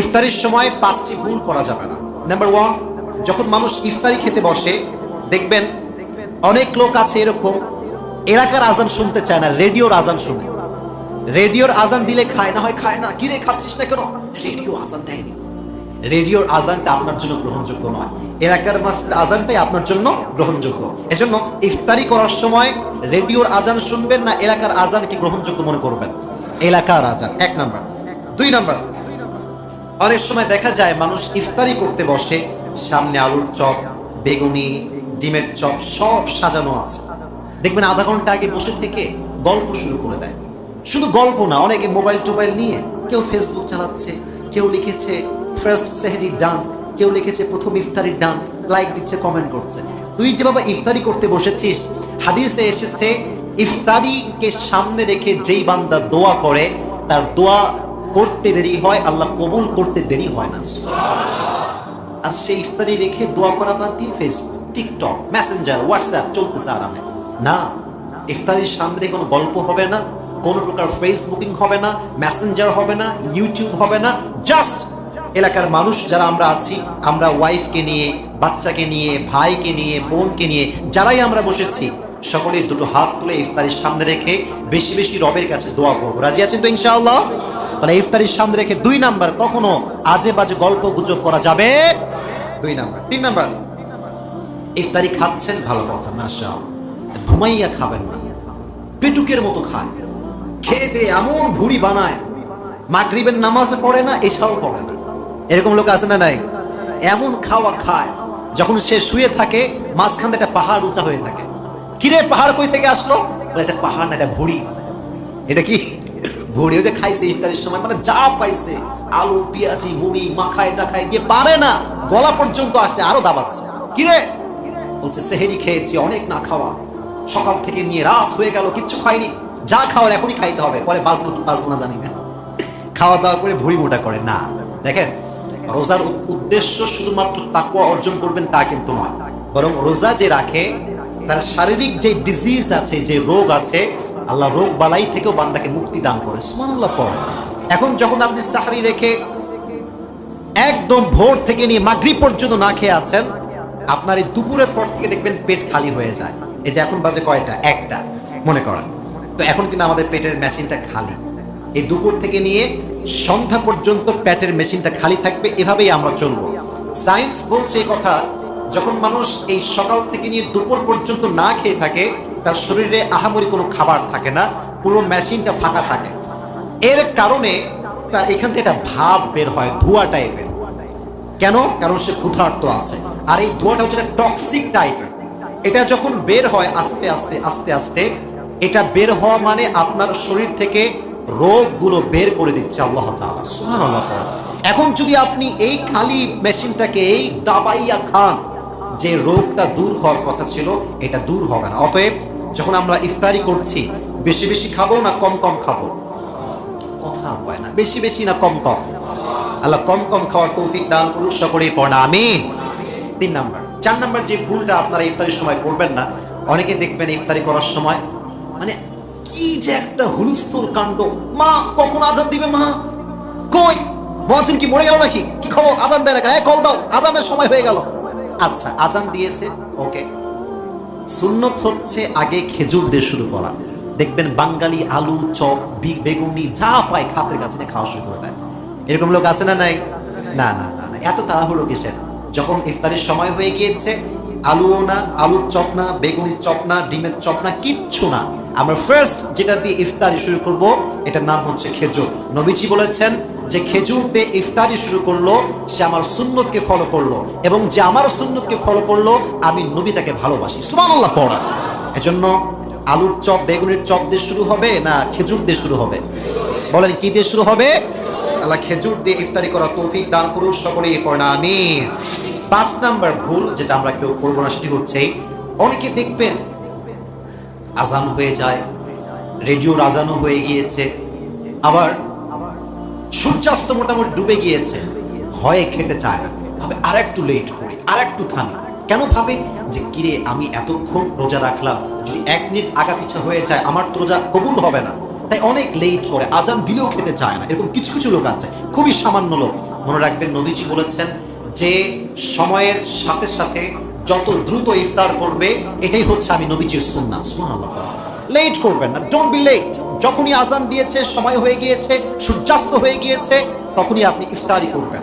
ইফতারির সময় পাঁচটি ভুল করা যাবে না। নাম্বার ওয়ান যখন মানুষ ইফতারি খেতে বসে, দেখবেন অনেক লোক আছে এরকম, এলাকার আজান শুনতে চায় না, রেডিওর আজান শুনে। রেডিওর আজান দিলে খায় না হয়, খায় না কিরে খাচ্ছিস না কেন? রেডিও আজান দেয়নি। রেডিওর আজানটা আপনার জন্য গ্রহণযোগ্য নয়। এলাকার মাসের আজানটাই আপনার জন্য গ্রহণযোগ্য। এজন্য ইফতারি করার সময় রেডিওর আজান শুনবেন না, এলাকার আজানকে গ্রহণযোগ্য মনে করবেন। এলাকার আজান, এক নাম্বার। দুই নাম্বার অনেক সময় দেখা যায় মানুষ ইফতারি করতে বসে, সামনে আলুর চপ, বেগুনি, ডিমের চপ সব সাজানো আছে। দেখবেন আধা ঘণ্টা আগে বসে থেকে গল্প শুরু করে দেয়। শুধু গল্প না, অনেকে মোবাইল টোবাইল নিয়ে কেউ ফেসবুক চালাচ্ছে, কেউ লিখেছে ফার্স্ট সেহেরি ডান কেউ লিখেছে, প্রথম ইফতারির ডান লাইক দিচ্ছে কমেন্ট করছে। তুই যে বাবা ইফতারি করতে বসেছিস, হাদিসে এসেছে, ইফতারিকে সামনে রেখে যেই বান্দা দোয়া করে, তার দোয়া করতে দেরি হয়, আল্লাহ কবুল করতে দেরি হয় না। আর সেই ইফতারি রেখে দোয়া করা বাদ দিয়ে ফেসবুক টিকটক মেসেঞ্জার হোয়াটসঅ্যাপ চলতেছে আরামে। না, ইফতারির সামনে কোনো গল্প হবে না, কোনো প্রকার ফেসবুকিং হবে না মেসেঞ্জার হবে না ইউটিউব হবে না জাস্ট এলাকার মানুষ যারা আমরা আছি, আমরা ওয়াইফকে নিয়ে, বাচ্চাকে নিয়ে, ভাইকে নিয়ে, বোনকে নিয়ে, যারাই আমরা বসেছি সকলে দুটো হাত তুলে ইফতারির সামনে রেখে বেশি বেশি রবের কাছে দোয়া করব। রাজি আছেন তো ইনশাআল্লাহ? তাহলে ইফতারির সামনে রেখে দুই নাম্বার কখনো আজে বাজে গল্প গুজব করা যাবে? দুই নাম্বার। তিন নাম্বার। ইফতারি খাচ্ছেন, ভালো কথা মাসা ঘুমাইয়া খাবেন না। পেটুকের মতো খায়। খেয়ে দিয়ে এমন ভুড়ি বানায়, মাগরিবের নামাজে পড়ে না এসাও পড়ে না। এরকম লোক আছে না নাই? এমন খাওয়া খায়, যখন সে শুয়ে থাকে, মাঝখানে একটা পাহাড় উঁচা হয়ে থাকে। কিরে, পাহাড় কই থেকে আসলো? এটা পাহাড় না, এটা ভুড়ি। এটা কি? ওই যে খাইছে ইফতারের সময় মানে যা পাইছে, আলু, পেঁয়াজি, মুড়ি, মাখায় টাখায় দিয়ে পারে না, গলা পর্যন্ত আসছে, আরও দাবাচ্ছে। কিরে বলছে, সেহেরি খেয়েছি, অনেক না খাওয়া। সকাল থেকে নিয়ে রাত হয়ে গেল, কিচ্ছু খাইনি। যা খাওয়ার এখনই খাইতে হবে, পরে বাঁচবো কি, বাঁচবো না জানি না। খাওয়া দাওয়া করে ভুড়ি মোটা করে, না। দেখেন, রোজার উদ্দেশ্য শুধুমাত্র তাকুয়া অর্জন করবেন তা কিন্তু নয়। বরং রোজা যে রাখে, তার শারীরিক যে ডিজিজ আছে, যে রোগ আছে আল্লাহ রোগ বালাই থেকেও বান্দাকে মুক্তি দান করে সুমানুল্লাহ পড়ে। এখন যখন আপনি সাহারি রেখে একদম ভোর থেকে নিয়ে মাগরি পর্যন্ত না খেয়ে আছেন, আপনার এই দুপুরের পর থেকে দেখবেন পেট খালি হয়ে যায়। এই যে এখন বাজে কয়টা? একটা, মনে করেন। তো এখন কিন্তু আমাদের পেটের মেশিনটা খালি। এই দুপুর থেকে নিয়ে সন্ধ্যা পর্যন্ত পেটের মেশিনটা খালি থাকবে, এভাবেই আমরা চলবো। সায়েন্স বলছে এই কথা, যখন মানুষ এই সকাল থেকে নিয়ে দুপুর পর্যন্ত না খেয়ে থাকে তার শরীরে আহামরি কোনো খাবার থাকে না, পুরো মেশিনটা ফাঁকা থাকে। এর কারণে তার এখান থেকে একটা ভাব বের হয়, ধোঁয়া টাইপের কেন? কারণ সে ক্ষুধার্ত আছে। আর এই ধোঁয়াটা হচ্ছে টক্সিক টাইপের এটা যখন বের হয় আস্তে আস্তে আস্তে আস্তে, এটা বের হওয়া মানে আপনার শরীর থেকে রোগগুলো বের করে দিচ্ছে আল্লাহ এখন যদি আপনি এই খালি মেশিনটাকে এই দাবাইয়া খান, যে রোগটা দূর হওয়ার কথা ছিল, এটা দূর হবে না। অতএব যখন আমরা ইফতারি করছি, বেশি বেশি খাব না কম কম খাব? কথা কয় না, বেশি বেশি না কম কম? আল্লাহ কম কম খাওয়ার তৌফিক দান করুক, সকলেই পড়া, আমিন। তিন নাম্বার, চার নাম্বার যে ভুলটা আপনারা ইফতারির সময় করবেন না, অনেকে দেখবেন ইফতারি করার সময় মানে কি যে একটা হুলস্থুল কাণ্ড। মা, কখন আজান দিবে মা? কই? বলছেন কি মরে গেল নাকি? কি খবর? আজান দেয় না কল দাও, আজানের সময় হয়ে গেল। আচ্ছা আজান দিয়েছে, ওকে। সুন্নত হচ্ছে আগে খেজুর দিয়ে শুরু করা। দেখবেন বাঙালি আলু, চপ বেগুনি, যা পায় খাতের কাছে খাওয়া শুরু করে দেয়। এরকম লোক আছে না নাই? না না না এত তাড়াহুড়ো কিসের? যখন ইফতারের সময় হয়ে গিয়েছে, আলুও না, আলুর চপ না, বেগুনির চপ না, ডিমের চপ না, কিচ্ছু না। আমরা ফার্স্ট যেটা দিয়ে ইফতারি শুরু করব, এটার নাম হচ্ছে খেজুর। নবীজি বলেছেন যে খেজুর দিয়ে ইফতারি শুরু করল, সে আমার সুন্নতকে ফলো করল এবং যে আমার সুন্নতকে ফলো করল, আমি নবী তাকে ভালোবাসি। সুবহানাল্লাহ, পড়া। এজন্য আলুর চপ, বেগুনের চপ দিয়ে শুরু হবে না খেজুর দিয়ে শুরু হবে? বলেন, কি দিয়ে শুরু হবে? আল্লাহ খেজুর দিয়ে ইফতারি করা তৌফিক দান করুন, সকলেই পড়া আমি পাঁচ নাম্বার ভুল যেটা আমরা কেউ করব না, সেটি হচ্ছে অনেকে দেখবেন আজান হয়ে যায়, রেডিওর আজানও হয়ে গিয়েছে, আবার সূর্যাস্ত মোটামুটি ডুবে গিয়েছে। ভয়ে খেতে চায় না। ভাবে আর একটু লেট করি আর একটু থামি। কেন ভাবে? যে কিরে, আমি এতক্ষণ রোজা রাখলাম। যদি এক মিনিট আগা পিছা হয়ে যায়, আমার তো রোজা কবুল হবে না। তাই অনেক লেট করে আজান দিলেও খেতে চায় না। এরকম কিছু কিছু লোক আছে, খুবই সামান্য লোক। মনে রাখবেন, নবীজি বলেছেন যে, সময়ের সাথে সাথে যত দ্রুত ইফতার করবে, এটাই হচ্ছে আমি নবীজির সুন্না সুবহানাল্লাহ। লেট করবেন না ডোন্ট বি লেট যখনই আজান দিয়েছে, সময় হয়ে গিয়েছে, সূর্যাস্ত হয়ে গিয়েছে, তখনই আপনি ইফতারি করবেন।